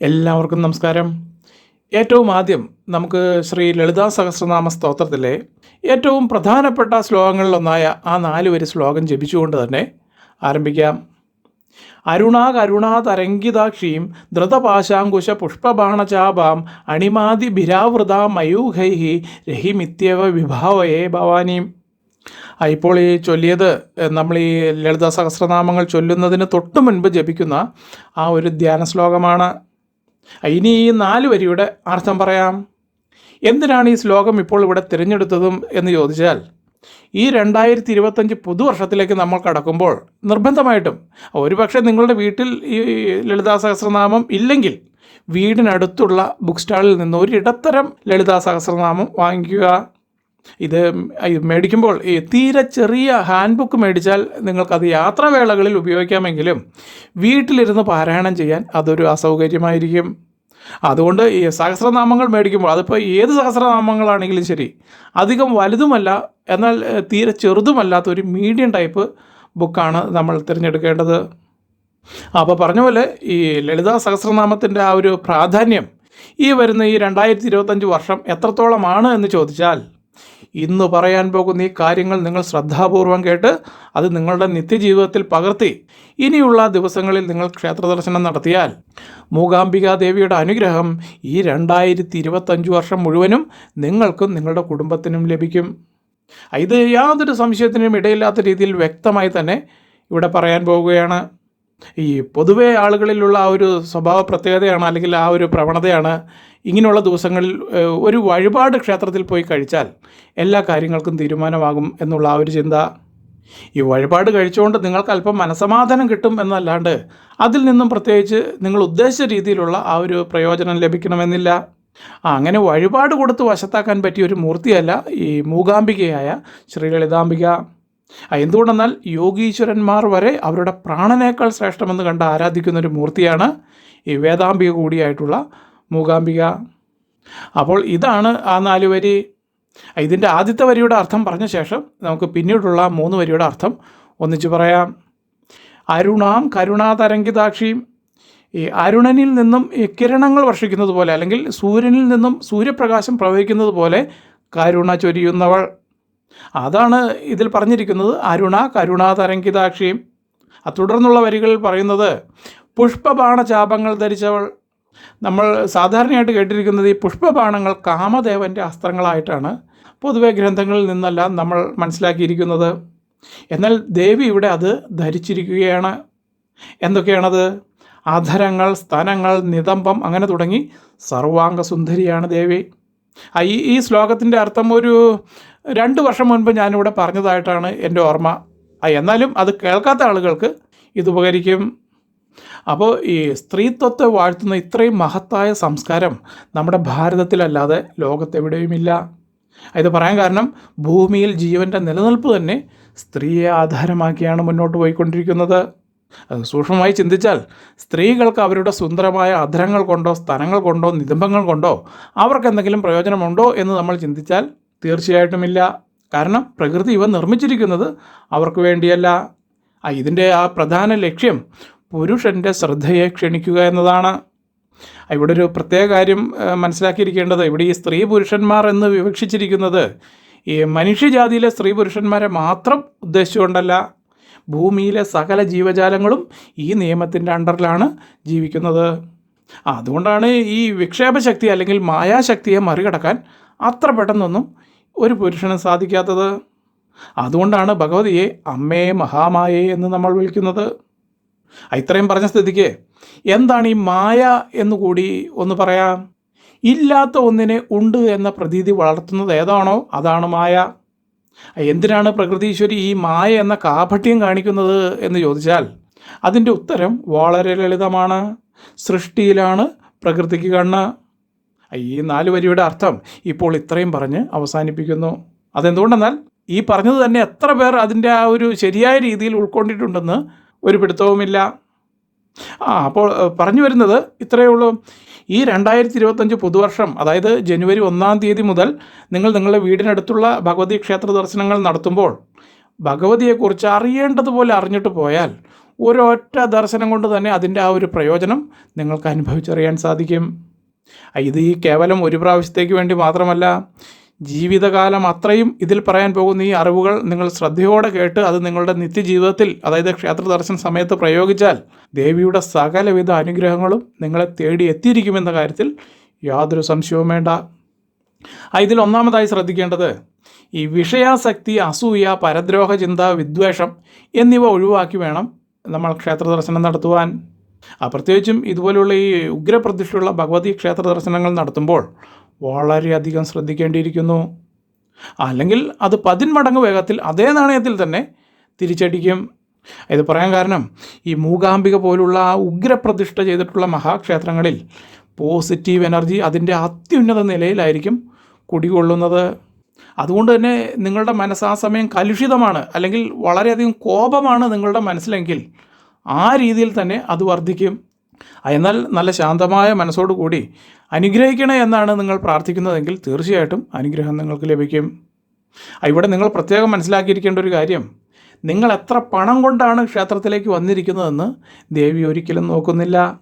എല്ലാവർക്കും നമസ്കാരം. ഏറ്റവും ആദ്യം നമുക്ക് ശ്രീ ലളിതാ സഹസ്രനാമ സ്തോത്രത്തിലെ ഏറ്റവും പ്രധാനപ്പെട്ട ശ്ലോകങ്ങളിലൊന്നായ ആ നാല് വരി ശ്ലോകം ജപിച്ചുകൊണ്ട് തന്നെ ആരംഭിക്കാം. അരുണാ കരുണാ തരംഗിതാക്ഷീം ധൃതപാശാങ്കുശ പുഷ്പബാണചാപാം അണിമാതി ഭിരാവൃത മയൂഹൈഹി രഹിമിത്യവ വിഭാവയേ ഭവാനീം. ആ, ഇപ്പോൾ ഈ ചൊല്ലിയത് നമ്മൾ ഈ ലളിത സഹസ്രനാമങ്ങൾ ചൊല്ലുന്നതിന് തൊട്ട് മുൻപ് ജപിക്കുന്ന ആ ഒരു ധ്യാന ശ്ലോകമാണ് ഇനി ഈ നാല് വരിയുടെ അർത്ഥം പറയാം. എന്തിനാണ് ഈ ശ്ലോകം ഇപ്പോൾ ഇവിടെ തിരഞ്ഞെടുത്തതും എന്ന് ചോദിച്ചാൽ ഈ രണ്ടായിരത്തി ഇരുപത്തഞ്ച് പുതുവർഷത്തിലേക്ക് നമ്മൾ കടക്കുമ്പോൾ നിർബന്ധമായിട്ടും ഒരുപക്ഷെ നിങ്ങളുടെ വീട്ടിൽ ഈ ലളിതാ സഹസ്രനാമം ഇല്ലെങ്കിൽ വീടിനടുത്തുള്ള ബുക്ക് സ്റ്റാളിൽ നിന്ന് ഒരു ഇടത്തരം ലളിതാ സഹസ്രനാമം വാങ്ങിക്കുക. ഇത് മേടിക്കുമ്പോൾ ഈ തീരെ ചെറിയ ഹാൻഡ് ബുക്ക് മേടിച്ചാൽ നിങ്ങൾക്കത് യാത്രാവേളകളിൽ ഉപയോഗിക്കാമെങ്കിലും വീട്ടിലിരുന്ന് പാരായണം ചെയ്യാൻ അതൊരു അസൗകര്യമായിരിക്കും. അതുകൊണ്ട് ഈ സഹസ്രനാമങ്ങൾ മേടിക്കുമ്പോൾ അതിപ്പോൾ ഏത് സഹസ്രനാമങ്ങളാണെങ്കിലും ശരി അധികം വലുതുമല്ല എന്നാൽ തീരെ ചെറുതുമല്ലാത്ത ഒരു മീഡിയം ടൈപ്പ് ബുക്കാണ് നമ്മൾ തിരഞ്ഞെടുക്കേണ്ടത്. അപ്പോൾ പറഞ്ഞ പോലെ ഈ ലളിതാ സഹസ്രനാമത്തിന്റെ ആ ഒരു പ്രാധാന്യം ഈ വരുന്ന ഈ രണ്ടായിരത്തി ഇരുപത്തഞ്ച് വർഷം എത്രത്തോളമാണ് എന്ന് ചോദിച്ചാൽ ഇന്ന് പറയാൻ പോകുന്ന ഈ കാര്യങ്ങൾ നിങ്ങൾ ശ്രദ്ധാപൂർവം കേട്ട് അത് നിങ്ങളുടെ നിത്യജീവിതത്തിൽ പകർത്തി. ഇനിയുള്ള ദിവസങ്ങളിൽ നിങ്ങൾ ക്ഷേത്ര ദർശനം നടത്തിയാൽ മൂകാംബിക ദേവിയുടെ അനുഗ്രഹം ഈ രണ്ടായിരത്തി ഇരുപത്തഞ്ച് വർഷം മുഴുവനും നിങ്ങൾക്കും നിങ്ങളുടെ കുടുംബത്തിനും ലഭിക്കും. ഇത് യാതൊരു സംശയത്തിനും ഇടയില്ലാത്ത രീതിയിൽ വ്യക്തമായി തന്നെ ഇവിടെ പറയാൻ പോവുകയാണ് ഈ പൊതുവേ ആളുകളിലുള്ള ആ ഒരു സ്വഭാവ പ്രത്യേകതയാണ് അല്ലെങ്കിൽ ആ ഒരു പ്രവണതയാണ് ഇങ്ങനെയുള്ള ദിവസങ്ങളിൽ ഒരു വഴിപാട് ക്ഷേത്രത്തിൽ പോയി കഴിച്ചാൽ എല്ലാ കാര്യങ്ങൾക്കും തീരുമാനമാകും എന്നുള്ള ആ ഒരു ചിന്ത. ഈ വഴിപാട് കഴിച്ചുകൊണ്ട് നിങ്ങൾക്ക് അല്പം മനസമാധാനം കിട്ടും എന്നല്ലാണ്ട് അതിൽ നിന്നും പ്രത്യേകിച്ച് നിങ്ങൾ ഉദ്ദേശിച്ച രീതിയിലുള്ള ആ ഒരു പ്രയോജനം ലഭിക്കണമെന്നില്ല. അങ്ങനെ വഴിപാട് കൊടുത്ത് വശത്താക്കാൻ പറ്റിയ ഒരു മൂർത്തിയല്ല ഈ മൂകാംബികയായ ശ്രീ ലളിതാംബിക എന്തുകൊണ്ടെന്നാൽ യോഗീശ്വരന്മാർ വരെ അവരുടെ പ്രാണനേക്കാൾ ശ്രേഷ്ഠമെന്ന് കണ്ട് ആരാധിക്കുന്ന ഒരു മൂർത്തിയാണ് ഈ വേദാംബിക കൂടിയായിട്ടുള്ള മൂകാംബിക. അപ്പോൾ ഇതാണ് ആ നാല് വരി. ഇതിന്റെ ആദ്യത്തെ വരിയുടെ അർത്ഥം പറഞ്ഞ ശേഷം നമുക്ക് പിന്നീടുള്ള മൂന്ന് വരിയുടെ അർത്ഥം ഒന്നിച്ച് പറയാം. അരുണാം കരുണാതരംഗിതാക്ഷിയും ഈ അരുണനിൽ നിന്നും ഈ കിരണങ്ങൾ വർഷിക്കുന്നത് പോലെ അല്ലെങ്കിൽ സൂര്യനിൽ നിന്നും സൂര്യപ്രകാശം പ്രവഹിക്കുന്നത് പോലെ കരുണ ചൊരിയുന്നവൾ. അതാണ് ഇതിൽ പറഞ്ഞിരിക്കുന്നത് അരുണ കരുണാതരംഗിതാക്ഷിയും. തുടർന്നുള്ള വരികളിൽ പറയുന്നത് പുഷ്പബാണ ചാപങ്ങൾ ധരിച്ചവൾ നമ്മൾ സാധാരണയായിട്ട് കേട്ടിരിക്കുന്നത് ഈ പുഷ്പബാണങ്ങൾ കാമദേവന്റെ അസ്ത്രങ്ങളായിട്ടാണ് പൊതുവെ ഗ്രന്ഥങ്ങളിൽ നിന്നല്ല നമ്മൾ മനസ്സിലാക്കിയിരിക്കുന്നത്. എന്നാൽ ദേവി ഇവിടെ അത് ധരിച്ചിരിക്കുകയാണ്. എന്തൊക്കെയാണത്? അധരങ്ങൾ സ്തനങ്ങൾ നിതംബം അങ്ങനെ തുടങ്ങി സർവാംഗസുന്ദരിയാണ് ദേവി. ഈ ശ്ലോകത്തിന്റെ അർത്ഥം ഒരു രണ്ട് വർഷം മുൻപ് ഞാനിവിടെ പറഞ്ഞതായിട്ടാണ് എന്റെ ഓർമ്മ. എന്നാലും അത് കേൾക്കാത്ത ആളുകൾക്ക് ഇത് ഉപകരിക്കും. അപ്പോൾ ഈ സ്ത്രീത്വത്തെ വാഴ്ത്തുന്ന ഇത്രയും മഹത്തായ സംസ്കാരം നമ്മുടെ ഭാരതത്തിലല്ലാതെ ലോകത്തെവിടെയുമില്ല. ഇത് പറയാൻ കാരണം ഭൂമിയിൽ ജീവന്റെ നിലനിൽപ്പ് തന്നെ സ്ത്രീയെ ആധാരമാക്കിയാണ് മുന്നോട്ട് പോയിക്കൊണ്ടിരിക്കുന്നത്. അത് സൂക്ഷ്മമായി ചിന്തിച്ചാൽ സ്ത്രീകൾക്ക് അവരുടെ സുന്ദരമായ അധരങ്ങൾ കൊണ്ടോ സ്ഥലങ്ങൾ കൊണ്ടോ നിതംബങ്ങൾ കൊണ്ടോ അവർക്ക് എന്തെങ്കിലും പ്രയോജനമുണ്ടോ എന്ന് നമ്മൾ ചിന്തിച്ചാൽ തീർച്ചയായിട്ടുമില്ല കാരണം പ്രകൃതി ഇവ നിർമ്മിച്ചിരിക്കുന്നത് അവർക്ക് വേണ്ടിയല്ല. ഇതിന്റെ ആ പ്രധാന ലക്ഷ്യം പുരുഷന്റെ ശ്രദ്ധയെ ക്ഷണിക്കുക എന്നതാണ്. ഇവിടെ ഒരു പ്രത്യേക കാര്യം മനസ്സിലാക്കിയിരിക്കേണ്ടത്. ഇവിടെ ഈ സ്ത്രീ പുരുഷന്മാർ എന്ന് വിവക്ഷിച്ചിരിക്കുന്നത് ഈ മനുഷ്യജാതിയിലെ സ്ത്രീ പുരുഷന്മാരെ മാത്രം ഉദ്ദേശിച്ചുകൊണ്ടല്ല. ഭൂമിയിലെ സകല ജീവജാലങ്ങളും ഈ നിയമത്തിന്റെ അണ്ടറിലാണ് ജീവിക്കുന്നത്. അതുകൊണ്ടാണ് ഈ വിക്ഷേപശക്തി അല്ലെങ്കിൽ മായാശക്തിയെ മറികടക്കാൻ അത്ര പെട്ടെന്നൊന്നും ഒരു പുരുഷനും സാധിക്കാത്തത്? അതുകൊണ്ടാണ് ഭഗവതിയെ അമ്മേ മഹാമായേ എന്ന് നമ്മൾ വിളിക്കുന്നത്. ഇത്രയും പറഞ്ഞ സ്ഥിതിക്ക് എന്താണ് ഈ മായ എന്നുകൂടി ഒന്ന് പറയാം. ഇല്ലാത്ത ഒന്നിനെ ഉണ്ട് എന്ന പ്രതീതി വളർത്തുന്നത് ഏതാണോ അതാണ് മായ. എന്തിനാണ് പ്രകൃതീശ്വരി ഈ മായ എന്ന കാപഠ്യം കാണിക്കുന്നത് എന്ന് ചോദിച്ചാൽ അതിന്റെ ഉത്തരം വളരെ ലളിതമാണ്. സൃഷ്ടിയിലാണ് പ്രകൃതിക്ക് കണ്ണ്. ഈ നാല് വരിയുടെ അർത്ഥം ഇപ്പോൾ ഇത്രയും പറഞ്ഞ് അവസാനിപ്പിക്കുന്നു. അതെന്തുകൊണ്ടെന്നാൽ ഈ പറഞ്ഞത് തന്നെ എത്ര പേർ അതിന്റെ ആ ഒരു ശരിയായ രീതിയിൽ ഉൾക്കൊണ്ടിട്ടുണ്ടെന്ന് ഒരു പിടുത്തവുമില്ല. ആ അപ്പോൾ പറഞ്ഞു വരുന്നത് ഇത്രയേ ഉള്ളൂ. ഈ രണ്ടായിരത്തി ഇരുപത്തഞ്ച് പുതുവർഷം അതായത് ജനുവരി ഒന്നാം തീയതി മുതൽ നിങ്ങൾ നിങ്ങളുടെ വീടിനടുത്തുള്ള ഭഗവതി ക്ഷേത്ര ദർശനങ്ങൾ നടത്തുമ്പോൾ ഭഗവതിയെക്കുറിച്ച് അറിയേണ്ടതുപോലെ അറിഞ്ഞിട്ട് പോയാൽ ഒരൊറ്റ ദർശനം കൊണ്ട് തന്നെ അതിന്റെ ആ ഒരു പ്രയോജനം നിങ്ങൾക്ക് അനുഭവിച്ചറിയാൻ സാധിക്കും. ഇത് ഈ കേവലം ഒരു പ്രാവശ്യത്തേക്ക് വേണ്ടി മാത്രമല്ല ജീവിതകാലം അത്രയും ഇതിൽ പറയാൻ പോകുന്ന ഈ അറിവുകൾ നിങ്ങൾ ശ്രദ്ധയോടെ കേട്ട് അത് നിങ്ങളുടെ നിത്യജീവിതത്തിൽ അതായത് ക്ഷേത്ര ദർശന സമയത്ത് പ്രയോഗിച്ചാൽ ദേവിയുടെ സകലവിധ അനുഗ്രഹങ്ങളും നിങ്ങളെ തേടി എത്തിയിരിക്കുമെന്ന കാര്യത്തിൽ യാതൊരു സംശയവും വേണ്ട. ഇതിൽ ഒന്നാമതായി ശ്രദ്ധിക്കേണ്ടത് ഈ വിഷയാസക്തി അസൂയ പരദ്രോഹ ചിന്ത വിദ്വേഷം എന്നിവ ഒഴിവാക്കി വേണം നമ്മൾ ക്ഷേത്ര ദർശനം നടത്തുവാൻ. പ്രത്യേകിച്ചും ഇതുപോലെയുള്ള ഈ ഉഗ്രപ്രതിഷ്ഠയുള്ള ഭഗവതി ക്ഷേത്ര ദർശനങ്ങൾ നടത്തുമ്പോൾ വളരെയധികം ശ്രദ്ധിക്കേണ്ടിയിരിക്കുന്നു. അല്ലെങ്കിൽ അത് പതിന്മടങ്ങ് വേഗത്തിൽ അതേ നാണയത്തിൽ തന്നെ തിരിച്ചടിക്കും. ഇത് പറയാൻ കാരണം ഈ മൂകാംബിക പോലുള്ള ഉഗ്രപ്രതിഷ്ഠ ചെയ്തിട്ടുള്ള മഹാക്ഷേത്രങ്ങളിൽ പോസിറ്റീവ് എനർജി അതിന്റെ അത്യുന്നത നിലയിലായിരിക്കും കുടികൊള്ളുന്നത്. അതുകൊണ്ട് തന്നെ നിങ്ങളുടെ മനസ്സ് ആ സമയം കലുഷിതമാണ് അല്ലെങ്കിൽ വളരെയധികം കോപമാണ് നിങ്ങളുടെ മനസ്സിലെങ്കിൽ ആ രീതിയിൽ തന്നെ അത് വർദ്ധിക്കും. എന്നാൽ നല്ല ശാന്തമായ മനസ്സോടുകൂടി അനുഗ്രഹിക്കണേ എന്നാണ് നിങ്ങൾ പ്രാർത്ഥിക്കുന്നതെങ്കിൽ തീർച്ചയായിട്ടും അനുഗ്രഹം നിങ്ങൾക്ക് ലഭിക്കും. ഇവിടെ നിങ്ങൾ പ്രത്യേകം മനസ്സിലാക്കിയിരിക്കേണ്ട ഒരു കാര്യം. നിങ്ങൾ എത്ര പണം കൊണ്ടാണ് ക്ഷേത്രത്തിലേക്ക് വന്നിരിക്കുന്നതെന്ന് ദേവി ഒരിക്കലും നോക്കുന്നില്ല.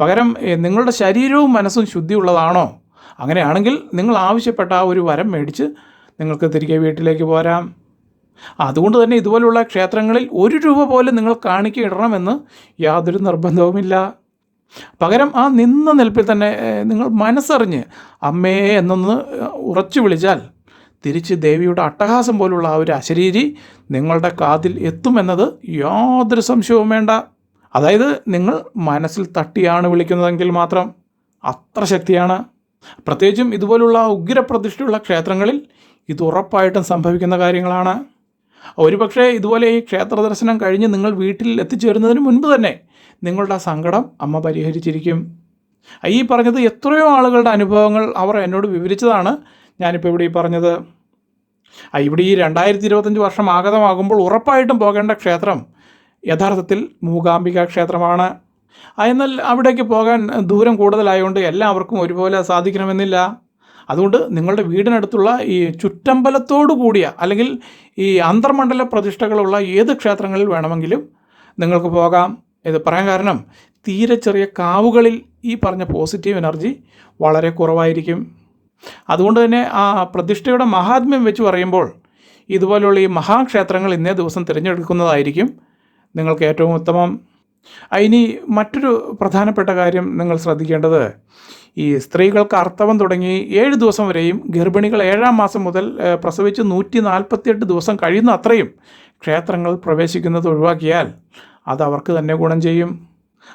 പകരം നിങ്ങളുടെ ശരീരവും മനസ്സും ശുദ്ധിയുള്ളതാണോ? അങ്ങനെയാണെങ്കിൽ നിങ്ങൾ ആവശ്യപ്പെട്ട ആ ഒരു വരം മേടിച്ച് നിങ്ങൾക്ക് തിരികെ വീട്ടിലേക്ക് പോരാം. അതുകൊണ്ട് തന്നെ ഇതുപോലുള്ള ക്ഷേത്രങ്ങളിൽ ഒരു രൂപ പോലും നിങ്ങൾ കാണിക്ക ഇടണമെന്ന് യാതൊരു നിർബന്ധവുമില്ല. പകരം ആ നിന്ന നിൽപ്പിൽ തന്നെ നിങ്ങൾ മനസ്സറിഞ്ഞ് അമ്മേ എന്നൊന്ന് ഉറച്ചു വിളിച്ചാൽ തിരിച്ച് ദേവിയുടെ അട്ടഹാസം പോലുള്ള ആ ഒരു അശരീരി നിങ്ങളുടെ കാതിൽ എത്തുമെന്നത് യാതൊരു സംശയവും വേണ്ട. അതായത് നിങ്ങൾ മനസ്സിൽ തട്ടിയാണ് വിളിക്കുന്നതെങ്കിൽ മാത്രം അത്ര ശക്തിയാണ്. പ്രത്യേകിച്ചും ഇതുപോലുള്ള ഉഗ്രപ്രതിഷ്ഠയുള്ള ക്ഷേത്രങ്ങളിൽ ഇത് ഉറപ്പായിട്ടും സംഭവിക്കുന്ന കാര്യങ്ങളാണ്. ഒരുപക്ഷെ ഇതുപോലെ ഈ ക്ഷേത്ര ദർശനം കഴിഞ്ഞ് നിങ്ങൾ വീട്ടിൽ എത്തിച്ചേരുന്നതിന് മുൻപ് തന്നെ നിങ്ങളുടെ സങ്കടം അമ്മ പരിഹരിച്ചിരിക്കും. ഈ പറഞ്ഞത് എത്രയോ ആളുകളുടെ അനുഭവങ്ങൾ അവർ എന്നോട് വിവരിച്ചതാണ് ഞാനിപ്പോൾ ഇവിടെ ഈ പറഞ്ഞത്. ഇവിടെ ഈ രണ്ടായിരത്തി ഇരുപത്തഞ്ച് വർഷം ആഗതമാകുമ്പോൾ ഉറപ്പായിട്ടും പോകേണ്ട ക്ഷേത്രം യഥാർത്ഥത്തിൽ മൂകാംബിക ക്ഷേത്രമാണ്. എന്നാൽ അവിടേക്ക് പോകാൻ ദൂരം കൂടുതലായതുകൊണ്ട് എല്ലാവർക്കും ഒരുപോലെ സാധിക്കണമെന്നില്ല. അതുകൊണ്ട് നിങ്ങളുടെ വീടിനടുത്തുള്ള ഈ ചുറ്റമ്പലത്തോടു കൂടിയ അല്ലെങ്കിൽ ഈ അന്തർമണ്ഡല പ്രതിഷ്ഠകളുള്ള ഏത് ക്ഷേത്രങ്ങളിൽ വേണമെങ്കിലും നിങ്ങൾക്ക് പോകാം. ഇത് പറയാൻ കാരണം തീരെ ചെറിയ കാവുകളിൽ ഈ പറഞ്ഞ പോസിറ്റീവ് എനർജി വളരെ കുറവായിരിക്കും. അതുകൊണ്ട് തന്നെ ആ പ്രതിഷ്ഠയുടെ മഹാത്മ്യം വെച്ച് പറയുമ്പോൾ ഇതുപോലുള്ള ഈ മഹാക്ഷേത്രങ്ങൾ ഇന്നേ ദിവസം തിരഞ്ഞെടുക്കുന്നതായിരിക്കും നിങ്ങൾക്ക് ഏറ്റവും ഉത്തമം. ഇനി മറ്റൊരു പ്രധാനപ്പെട്ട കാര്യം നിങ്ങൾ ശ്രദ്ധിക്കേണ്ടത് ഈ സ്ത്രീകൾക്ക് അർത്ഥവം തുടങ്ങി ഏഴ് ദിവസം വരെയും ഗർഭിണികൾ ഏഴാം മാസം മുതൽ പ്രസവിച്ച് നൂറ്റി നാൽപ്പത്തിയെട്ട് ദിവസം കഴിയുന്ന അത്രയും ക്ഷേത്രങ്ങൾ പ്രവേശിക്കുന്നത് ഒഴിവാക്കിയാൽ അത് അവർക്ക് തന്നെ ഗുണം ചെയ്യും.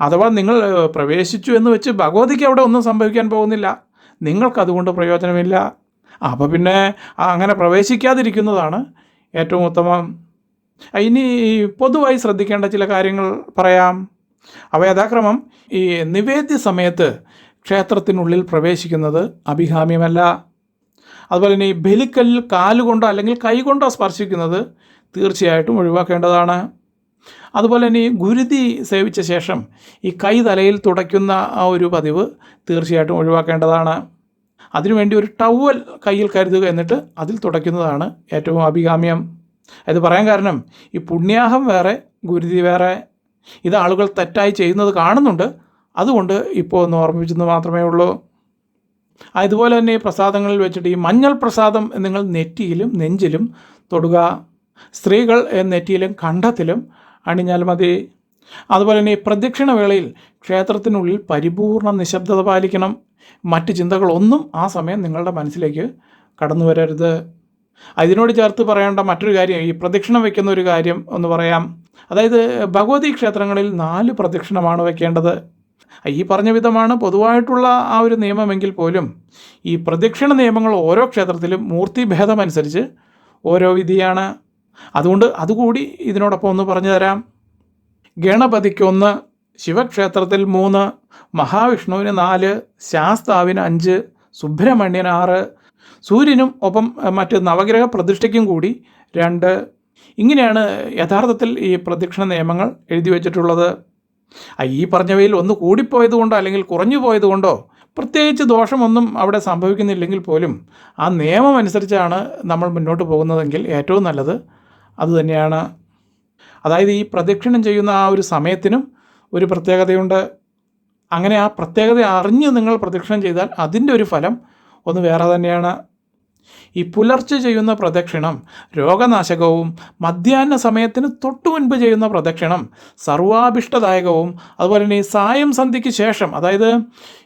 അഥവാ നിങ്ങൾ പ്രവേശിച്ചു എന്ന് വെച്ച് ഭഗവതിക്ക് അവിടെ ഒന്നും സംഭവിക്കാൻ പോകുന്നില്ല. നിങ്ങൾക്കതുകൊണ്ട് പ്രയോജനമില്ല. അപ്പോൾ പിന്നെ അങ്ങനെ പ്രവേശിക്കാതിരിക്കുന്നതാണ് ഏറ്റവും ഉത്തമം. ഇനി പൊതുവായി ശ്രദ്ധിക്കേണ്ട ചില കാര്യങ്ങൾ പറയാം. അവ യഥാക്രമം ഈ നിവേദ്യ സമയത്ത് ക്ഷേത്രത്തിനുള്ളിൽ പ്രവേശിക്കുന്നത് അഭികാമ്യമല്ല. അതുപോലെ തന്നെ ഈ ബലിക്കല്ലിൽ കാലുകൊണ്ടോ അല്ലെങ്കിൽ കൈകൊണ്ടോ സ്പർശിക്കുന്നത് തീർച്ചയായിട്ടും ഒഴിവാക്കേണ്ടതാണ്. അതുപോലെ തന്നെ ഈ ഗുരുതി സേവിച്ച ശേഷം ഈ കൈ തലയിൽ തുടയ്ക്കുന്ന ആ ഒരു പതിവ് തീർച്ചയായിട്ടും ഒഴിവാക്കേണ്ടതാണ്. അതിനുവേണ്ടി ഒരു ടവൽ കയ്യിൽ കരുതുക എന്നിട്ട് അതിൽ തുടയ്ക്കുന്നതാണ് ഏറ്റവും അഭികാമ്യം. ഇത് പറയാൻ കാരണം ഈ പുണ്യാഹം വേറെ ഗുരുതി വേറെ ഇത് ആളുകൾ തെറ്റായി ചെയ്യുന്നത് കാണുന്നുണ്ട്. അതുകൊണ്ട് ഇപ്പോൾ ഒന്ന് ഓർമ്മിപ്പിച്ചെന്ന് മാത്രമേ ഉള്ളൂ. അതുപോലെ തന്നെ ഈ പ്രസാദങ്ങളിൽ വെച്ചിട്ട് ഈ മഞ്ഞൾ പ്രസാദം നിങ്ങൾ നെറ്റിയിലും നെഞ്ചിലും തൊടുക. സ്ത്രീകൾ നെറ്റിയിലും കണ്ഠത്തിലും അണിഞ്ഞാൽ മതി. അതുപോലെ തന്നെ പ്രദക്ഷിണ വേളയിൽ ക്ഷേത്രത്തിനുള്ളിൽ പരിപൂർണ നിശബ്ദത പാലിക്കണം. മറ്റ് ചിന്തകളൊന്നും ആ സമയം നിങ്ങളുടെ മനസ്സിലേക്ക് കടന്നു വരരുത് അതിനോട് ചേർത്ത് പറയേണ്ട മറ്റൊരു കാര്യം ഈ പ്രദക്ഷിണം വയ്ക്കുന്ന ഒരു കാര്യം ഒന്ന് പറയാം. അതായത് ഭഗവതി ക്ഷേത്രങ്ങളിൽ നാല് പ്രദക്ഷിണമാണ് വയ്ക്കേണ്ടത് ഈ പറഞ്ഞ വിധമാണ് പൊതുവായിട്ടുള്ള ആ ഒരു നിയമമെങ്കിൽ പോലും ഈ പ്രദക്ഷിണ നിയമങ്ങൾ ഓരോ ക്ഷേത്രത്തിലും മൂർത്തിഭേദമനുസരിച്ച് ഓരോ വിധിയാണ്. അതുകൊണ്ട് അതുകൂടി ഇതിനോടൊപ്പം ഒന്ന് പറഞ്ഞു തരാം. ഗണപതിക്കൊന്ന് ശിവക്ഷേത്രത്തിൽ മൂന്ന് മഹാവിഷ്ണുവിന് നാല് ശാസ്താവിന് അഞ്ച് സുബ്രഹ്മണ്യൻ ആറ് സൂര്യനും ഒപ്പം മറ്റ് നവഗ്രഹ പ്രതിഷ്ഠയ്ക്കും കൂടി രണ്ട്. ഇങ്ങനെയാണ് യഥാർത്ഥത്തിൽ ഈ പ്രദക്ഷിണ നിയമങ്ങൾ എഴുതി വച്ചിട്ടുള്ളത്. ഈ പറഞ്ഞവയിൽ ഒന്ന് കൂടിപ്പോയതുകൊണ്ടോ അല്ലെങ്കിൽ കുറഞ്ഞു പോയതുകൊണ്ടോ പ്രത്യേകിച്ച് ദോഷമൊന്നും അവിടെ സംഭവിക്കുന്നില്ലെങ്കിൽ പോലും ആ നിയമം അനുസരിച്ചാണ് നമ്മൾ മുന്നോട്ട് പോകുന്നതെങ്കിൽ ഏറ്റവും നല്ലത് അതുതന്നെയാണ്. അതായത് ഈ പ്രദക്ഷിണം ചെയ്യുന്ന ആ ഒരു സമയത്തിനും ഒരു പ്രത്യേകതയുണ്ട്. അങ്ങനെ ആ പ്രത്യേകത അറിഞ്ഞ് നിങ്ങൾ പ്രദക്ഷിണം ചെയ്താൽ അതിന്റെ ഒരു ഫലം ഒന്ന് വേറെ തന്നെയാണ്. ഈ പുലർച്ചെ ചെയ്യുന്ന പ്രദക്ഷിണം രോഗനാശകവും മധ്യാഹ്ന സമയത്തിന് തൊട്ടു മുൻപ് ചെയ്യുന്ന പ്രദക്ഷിണം സർവാഭിഷ്ടദായകവും അതുപോലെ തന്നെ ഈ സായം സന്ധ്യയ്ക്ക് ശേഷം അതായത്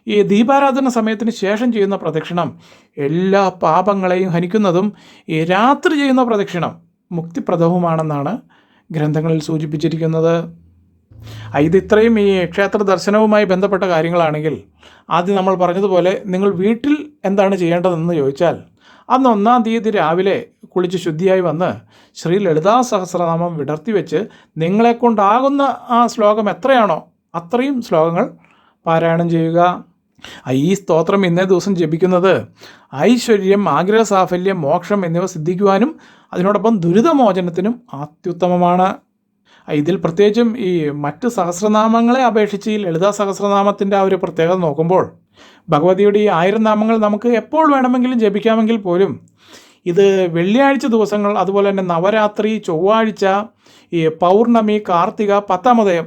ഈ ദീപാരാധന സമയത്തിന് ശേഷം ചെയ്യുന്ന പ്രദക്ഷിണം എല്ലാ പാപങ്ങളെയും ഹനിക്കുന്നതും ഈ രാത്രി ചെയ്യുന്ന പ്രദക്ഷിണം മുക്തിപ്രദവുമാണെന്നാണ് ഗ്രന്ഥങ്ങളിൽ സൂചിപ്പിച്ചിരിക്കുന്നത്. ഇതിത്രയും ഈ ക്ഷേത്ര ദർശനവുമായി ബന്ധപ്പെട്ട കാര്യങ്ങളാണെങ്കിൽ ആദ്യം നമ്മൾ പറഞ്ഞതുപോലെ നിങ്ങൾ വീട്ടിൽ എന്താണ് ചെയ്യേണ്ടതെന്ന് ചോദിച്ചാൽ അന്ന് ഒന്നാം തീയതി രാവിലെ കുളിച്ച് ശുദ്ധിയായി വന്ന് ശ്രീ ലളിതാ സഹസ്രനാമം വിടർത്തി വെച്ച് നിങ്ങളെ കൊണ്ടാകുന്ന ആ ശ്ലോകം എത്രയാണോ അത്രയും ശ്ലോകങ്ങൾ പാരായണം ചെയ്യുക. ഈ സ്തോത്രം ഇന്നേ ദിവസം ജപിക്കുന്നത് ഐശ്വര്യം ആഗ്രഹ സാഫല്യം മോക്ഷം എന്നിവ സിദ്ധിക്കുവാനും അതിനോടൊപ്പം ദുരിതമോചനത്തിനും അത്യുത്തമമാണ്. ഇതിൽ പ്രത്യേകിച്ചും ഈ മറ്റ് സഹസ്രനാമങ്ങളെ അപേക്ഷിച്ച് ഈ ലളിതാ സഹസ്രനാമത്തിന്റെ ആ ഒരു പ്രത്യേകത നോക്കുമ്പോൾ ഭഗവതിയുടെ ഈ ആയിരം നാമങ്ങൾ നമുക്ക് എപ്പോൾ വേണമെങ്കിലും ജപിക്കാമെങ്കിൽ പോലും ഇത് വെള്ളിയാഴ്ച ദിവസങ്ങൾ അതുപോലെ തന്നെ നവരാത്രി ചൊവ്വാഴ്ച ഈ പൗർണമി കാർത്തിക പത്താമതയം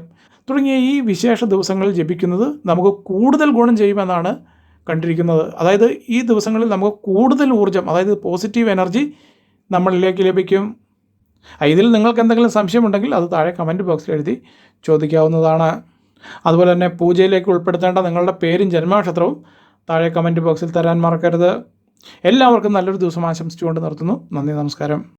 തുടങ്ങിയ ഈ വിശേഷ ദിവസങ്ങളിൽ ജപിക്കുന്നത് നമുക്ക് കൂടുതൽ ഗുണം ചെയ്യുമെന്നാണ് കണ്ടിരിക്കുന്നത്. അതായത് ഈ ദിവസങ്ങളിൽ നമുക്ക് കൂടുതൽ ഊർജം അതായത് പോസിറ്റീവ് എനർജി നമ്മളിലേക്ക് ലഭിക്കും. ഇതിൽ നിങ്ങൾക്ക് എന്തെങ്കിലും സംശയമുണ്ടെങ്കിൽ അത് താഴെ കമന്റ് ബോക്സിൽ എഴുതി ചോദിക്കാവുന്നതാണ്. അതുപോലെ തന്നെ പൂജയിലേക്ക് ഉൾപ്പെടുത്തേണ്ട നിങ്ങളുടെ പേരും ജന്മനക്ഷത്രവും താഴെ കമന്റ് ബോക്സിൽ തരാൻ മറക്കരുത്. എല്ലാവർക്കും നല്ലൊരു ദിവസം ആശംസിച്ചുകൊണ്ട് നിർത്തുന്നു. നന്ദി നമസ്കാരം.